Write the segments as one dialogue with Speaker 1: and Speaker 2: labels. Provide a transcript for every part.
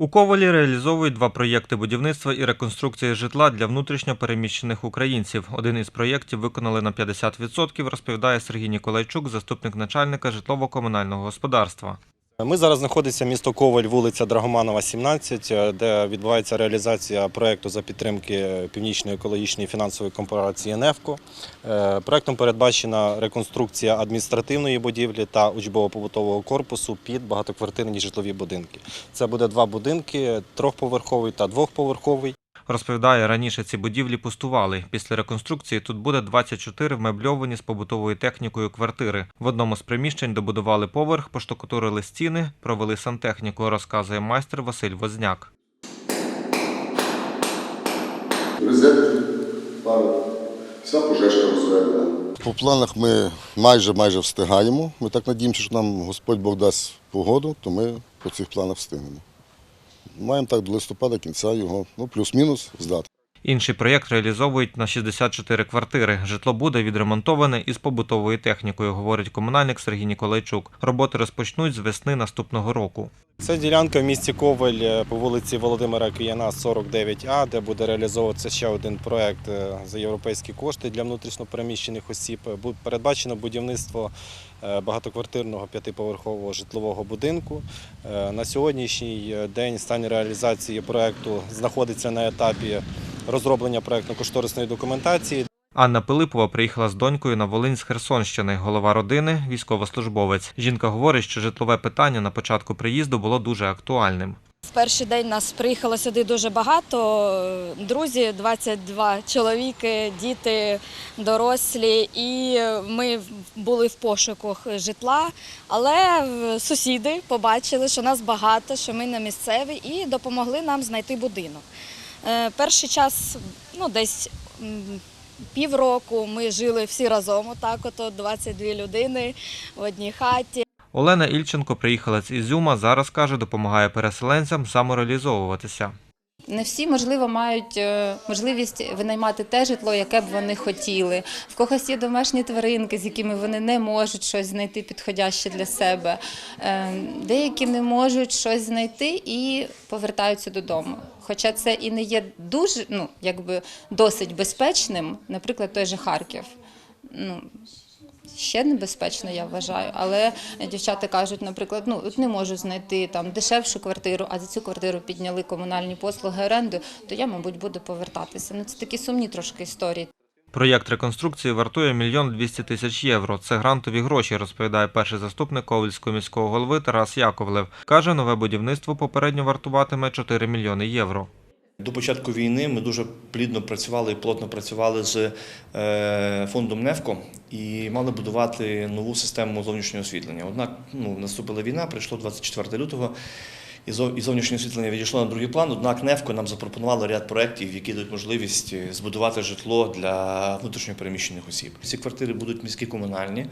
Speaker 1: У Ковалі реалізовують два проєкти будівництва і реконструкції житла для внутрішньо переміщених українців. Один із проєктів виконали на 50%, розповідає Сергій Ніколайчук, заступник начальника житлово-комунального господарства.
Speaker 2: Ми зараз знаходиться місто Коваль, вулиця Драгоманова, 17, е, де відбувається реалізація проекту за підтримки Північної екологічної фінансової корпорації «Нефко». Е, Проектом передбачена реконструкція адміністративної будівлі та учбово-побутового корпусу під багатоквартирні житлові будинки. Це буде два будинки: трьохповерховий та двохповерховий.
Speaker 1: Розповідає, раніше ці будівлі пустували. Після реконструкції тут буде 24 вмебльовані з побутовою технікою квартири. В одному з приміщень добудували поверх, поштукатурили стіни, провели сантехніку, розказує майстер Василь Возняк.
Speaker 3: Пари, вся пожежка розведена.
Speaker 4: По планах ми майже майже встигаємо. Ми так надіємося, що нам Господь Бог дасть погоду, то ми по цих планах встигнемо. Маємо так до листопада кінця його, ну плюс-мінус здати.
Speaker 1: Інший проєкт реалізовують на 64 квартири. Житло буде відремонтоване із побутовою технікою, говорить комунальник Сергій Ніколайчук. Роботи розпочнуть з весни наступного року.
Speaker 2: Це ділянка в місті Коваль е, по вулиці Володимира Кияна, 49А, де буде реалізовуватися ще один проект е, за європейські кошти для внутрішньопереміщених осіб. Передбачено будівництво е, багатоквартирного п'ятиповерхового житлового будинку. Е, На сьогоднішній е, день стан реалізації проекту знаходиться на етапі розроблення проектно-кошторисної документації.
Speaker 1: Анна Пилипова приїхала з донькою на Волинь з Херсонщини. Голова родини військовослужбовець. Жінка говорить, що житлове питання на початку приїзду було дуже актуальним.
Speaker 5: В перший день нас приїхало сюди дуже багато. Друзі, 22 чоловіки, діти, дорослі. І ми були в пошуках житла. Але сусіди побачили, що нас багато, що ми не місцеві, і допомогли нам знайти будинок. Е, Перший час, ну десь півроку, ми жили всі разом. Отак, от 22 людини в одній хаті.
Speaker 1: Олена Ільченко приїхала з Ізюма. Зараз каже, допомагає переселенцям самореалізовуватися.
Speaker 6: Не всі, можливо, мають е, можливість винаймати те житло, яке б вони хотіли. В когось є домашні тваринки, з якими вони не можуть щось знайти підходяще для себе. Е, Деякі не можуть щось знайти і повертаються додому. Хоча це і не є дуже, ну якби досить безпечним, наприклад, той же Харків. Ну, Ще небезпечно, я вважаю, але дівчата кажуть, наприклад, ну от не можу знайти там дешевшу квартиру, а за цю квартиру підняли комунальні послуги оренду, то я, мабуть, буду повертатися. Ну це такі сумні трошки історії.
Speaker 1: Проєкт реконструкції вартує мільйон 200 тисяч євро. Це грантові гроші, розповідає перший заступник Ковальського міського голови Тарас Яковлев. Каже, нове будівництво попередньо вартуватиме 4 мільйони євро.
Speaker 7: До початку війни ми дуже плідно працювали і плотно працювали з е, фондом Невко і мали будувати нову систему зовнішнього освітлення. Однак ну, наступила війна, прийшло 24 лютого. І зов- і зовнішнє освітлення відійшло на другий план. Однак НЕФКО нам запропонувало ряд проєктів, які дають можливість е, збудувати житло для внутрішньопереміщених осіб. Ці квартири будуть міські комунальні.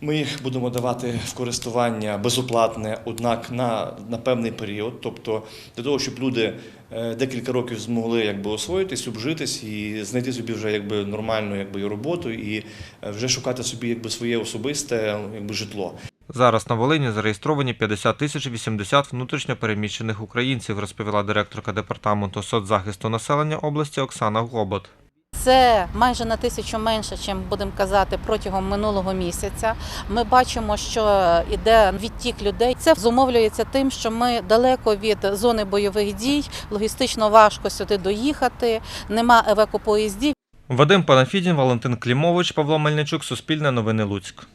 Speaker 7: Ми їх будемо давати в користування безоплатне, однак на, на певний період. Тобто для того, щоб люди е, декілька років змогли якби освоїтись, обжитись і знайти собі вже якби нормальну якби роботу, і е, вже шукати собі якби своє особисте якби житло.
Speaker 1: Зараз на Волині зареєстровані 50 тисяч 80 внутрішньо переміщених українців, розповіла директорка департаменту соцзахисту населення області Оксана Глобот.
Speaker 8: Це майже на тисячу менше, чим будемо казати, протягом минулого місяця. Ми бачимо, що іде відтік людей. Це зумовлюється тим, що ми далеко від зони бойових дій, логістично важко сюди доїхати, нема евакопоїздів.
Speaker 1: Вадим Панафідін, Валентин Клімович, Павло Мельничук, Суспільне новини Луцьк.